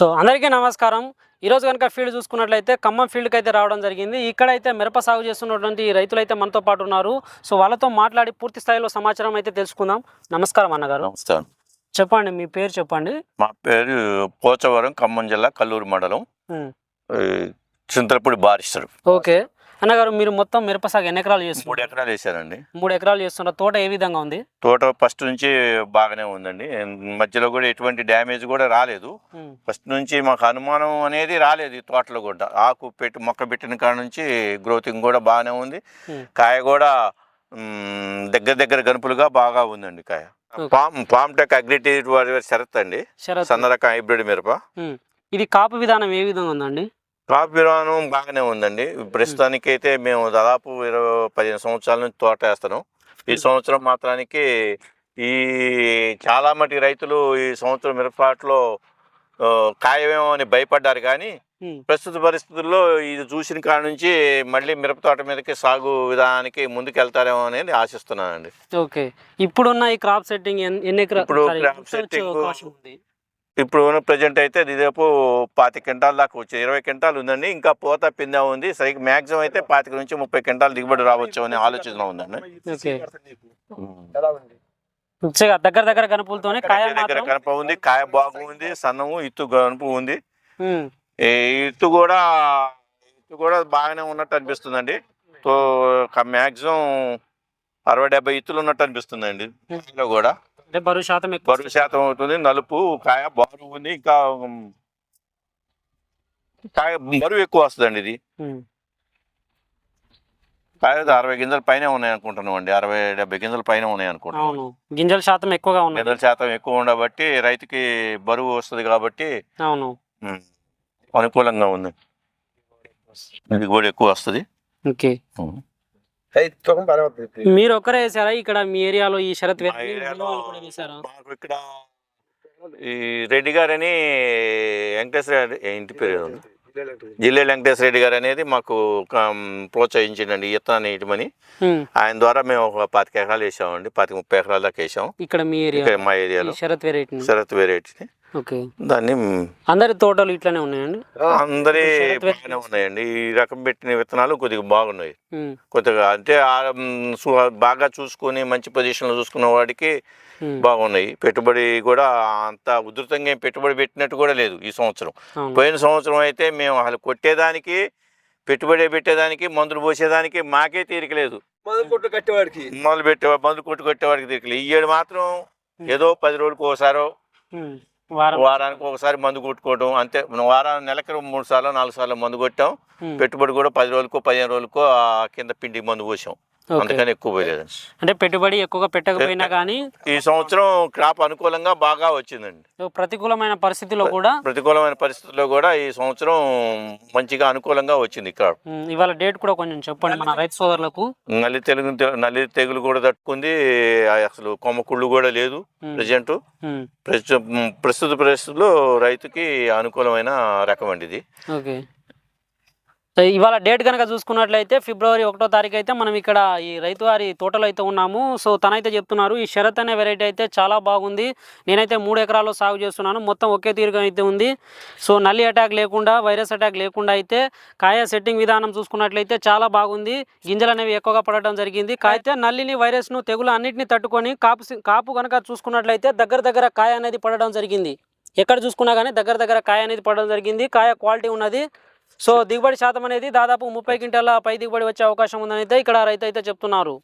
So అందరికీ నమస్కారం. ఈరోజు కనుక ఫీల్డ్ చూసుకున్నట్లయితే ఖమ్మం ఫీల్డ్కి అయితే రావడం జరిగింది. ఇక్కడైతే మిరప సాగు చేస్తున్నటువంటి రైతులు అయితే మనతో పాటు ఉన్నారు. సో వాళ్ళతో మాట్లాడి పూర్తి స్థాయిలో సమాచారం అయితే తెలుసుకుందాం. నమస్కారం అన్నగారు. నమస్కారం చెప్పండి మీ పేరు చెప్పండి. మా పేరు పోచవరం ఖమ్మం జిల్లా కల్లూరు మండలం. చింతలపూడి బారిస్తారు ఓకే. అన్నగారు మీరు మొత్తం మిరప సాగు ఎన్ని ఎకరాలు మూడు చేస్తున్నారు ఎకరాలు వేసారండి మూడు ఎకరాలు చేస్తున్నారు. తోట ఏ విధంగా ఉంది? తోట ఫస్ట్ నుంచి బాగానే ఉందండి. మధ్యలో కూడా ఎటువంటి డ్యామేజ్ కూడా రాలేదు. ఫస్ట్ నుంచి మాకు అనుమానం అనేది రాలేదు ఈ తోటలో కూడా. ఆకు పెట్టి మొక్క పెట్టిన కాడ నుంచి గ్రోతింగ్ కూడా బాగానే ఉంది. కాయ కూడా దగ్గర దగ్గర గనుపులుగా బాగా ఉందండి కాయ. పామ్ పామ్ టెక్ అగ్రిటీ వారి శరత్ అండి. సన్న రకం హైబ్రిడ్ మిరప. ఇది కాపు విధానం ఏ విధంగా ఉందండి? కాపు విధానం బాగానే ఉందండి. ప్రస్తుతానికి అయితే మేము దాదాపు ఇరవై పదిహేను సంవత్సరాల నుంచి తోట వేస్తున్నాం ఈ సంవత్సరం మాత్రానికి ఈ చాలా మటుకు రైతులు ఈ సంవత్సరం మిరపాట్లో ఖాయమేమో అని భయపడ్డారు కానీ. ప్రస్తుత పరిస్థితుల్లో ఇది చూసిన కాడ నుంచి మళ్ళీ మిరప తోట మీదకి సాగు విధానానికి ముందుకెళ్తారేమో అనేది ఆశిస్తున్నానండి. ఓకే. ఇప్పుడున్న ఈ క్రాప్ సెట్టింగ్ ఎన్- ఎన్ని ఇప్పుడు సారీ, crop ఇప్పుడు ప్రజెంట్ అయితే దాదాపు పాతి క్వింటాల్ దాకా వచ్చాయి ఇరవై క్వింటాల్ ఉందండి. ఇంకా పోత పిందా ఉంది. సరిగ్గా మ్యాక్సిమం అయితే పాతిక నుంచి ముప్పై క్వింటాల్ దిగుబడి రావచ్చు అనే ఆలోచన ఉందండి. దగ్గర దగ్గర కనుపులతోనే కాయ దగ్గర కనుప ఉంది. కాయ బాగుంది సన్నము ఇత్తు కనుపు ఉంది. ఇత్తు కూడా ఇత్తు కూడా బాగానే ఉన్నట్టు అనిపిస్తుందండి. సో మ్యాక్సిమం అరవై డెబ్బై ఇత్తులు ఉన్నట్టు అనిపిస్తుందండి. కూడా. అంటే బరువు శాతం బరువు శాతం అవుతుంది నలుపు కాయ బారు ఉంది ఇంకా కాయ బరువు ఎక్కువ వస్తుందండి ఇది. కాయ అరవై గింజల పైన ఉన్నాయి అనుకుంటున్నాం అండి అరవై డెబ్బై గింజల పైన ఉన్నాయి అనుకుంటున్నాం. గింజల శాతం ఎక్కువగా ఉన్నాయి. గింజల శాతం ఎక్కువ ఉండబట్టి రైతుకి బరువు వస్తుంది కాబట్టి అవును. అనుకూలంగా ఉంది. దిగుబడి ఎక్కువ వస్తుంది. ఓకే. మీరు ఒక్కరే వేసారా? ఇక్కడ మీ ఏరియాలో ఈ శరత్ మాకు ఇక్కడ ఈ రెడ్డి గారని వెంకటేశ్వర రెడ్డి ఏ ఇంటి పేరు. జిల్లే వెంకటేశ్వర రెడ్డి గారు అనేది మాకు ప్రోత్సహించిండండి ఈ విత్తనాన్ని ఇటుమని ఉమ్. ఆయన ద్వారా మేము ఒక పాతిక ఎకరాలు వేసామండి. పాతిక ముప్పై ఎకరాల దాకా వేసాం. ఇక్కడ మీ ఏరియా. మా ఏరియాలో. శరత్ వెరైటీ శరత్ వెరైటీని ఓకే. దాన్ని అందరి తోటలు ఇట్లానే ఉన్నాయండి? అందరి బాగానే. ఉన్నాయండి. ఈ రకం పెట్టిన విత్తనాలు కొద్దిగా బాగున్నాయి. కొద్దిగా అంటే బాగా చూసుకొని మంచి పొజిషన్లో చూసుకున్న వాడికి. బాగున్నాయి. పెట్టుబడి కూడా అంత ఉధృతంగా పెట్టుబడి పెట్టినట్టు కూడా లేదు ఈ సంవత్సరం. పోయిన సంవత్సరం అయితే మేము అసలు కొట్టేదానికి పెట్టుబడి పెట్టేదానికి మందులు పోసేదానికి మాకే తీరిక లేదు. మందు కొట్టు కట్టేవాడికి. మొదలు పెట్టే మందు కొట్టు కొట్టేవాడికి తీరిక లేదు. ఈ ఏడు మాత్రం ఏదో పది రోజులకు ఒకసారో ఉమ్. వారం వారానికి ఒకసారి మందు కొట్టుకోవడం అంతే. వారానికి నెలకి మూడు సార్లు నాలుగు సార్లు మందు కొట్టాం. పెట్టుబడి కూడా పది రోజులకు పదిహేను రోజులకు ఆ కింద పిండి మందు పోసాం. అందుకని ఎక్కువ పోయలేదు అంటే పెట్టుబడి ఎక్కువగా పెట్టకపోయినా కానీ ఈ సంవత్సరం క్రాప్ అనుకూలంగా బాగా వచ్చిందండి. ప్రతికూలమైన పరిస్థితిలో కూడా ప్రతికూలమైన పరిస్థితుల్లో కూడా ఈ సంవత్సరం మంచిగా అనుకూలంగా వచ్చింది క్రాప్. ఇవాళ డేట్ కూడా కొంచెం చెప్పండి మన రైతు సోదరులకు. నల్లి తెలుగు నల్లి తెగులు కూడా తట్టుకుంది. అసలు కొమ్మ కుళ్ళు కూడా లేదు. ప్రజెంట్. ప్రస్తుత పరిస్థితుల్లో రైతుకి అనుకూలమైన రకం అండి ఇది. సో ఇవాళ డేట్ కనుక చూసుకున్నట్లయితే ఫిబ్రవరి ఒకటో తారీఖు అయితే మనం ఇక్కడ ఈ రైతు వారి తోటలో అయితే ఉన్నాము. సో తనైతే చెప్తున్నారు ఈ శరత్ అనే వెరైటీ అయితే చాలా బాగుంది. నేనైతే మూడు ఎకరాల్లో సాగు చేస్తున్నాను. మొత్తం ఒకే తీరుగా అయితే ఉంది. సో నల్లి అటాక్ లేకుండా వైరస్ అటాక్ లేకుండా అయితే కాయ సెట్టింగ్ విధానం చూసుకున్నట్లయితే చాలా బాగుంది. గింజలు అనేవి ఎక్కువగా పడటం జరిగింది. అయితే నల్లిని వైరస్ను తెగులు అన్నింటిని తట్టుకొని కాపు కాపు కనుక చూసుకున్నట్లయితే దగ్గర దగ్గర కాయ అనేది పడడం జరిగింది. ఎక్కడ చూసుకున్నా కానీ దగ్గర దగ్గర కాయ అనేది పడడం జరిగింది. కాయ క్వాలిటీ ఉన్నది. సో దిగుబడి శాతం అనేది దాదాపు ముప్పై క్వింటాల పై దిగుబడి వచ్చే అవకాశం ఉందని అయితే ఇక్కడ రైతు అయితే చెప్తున్నారు.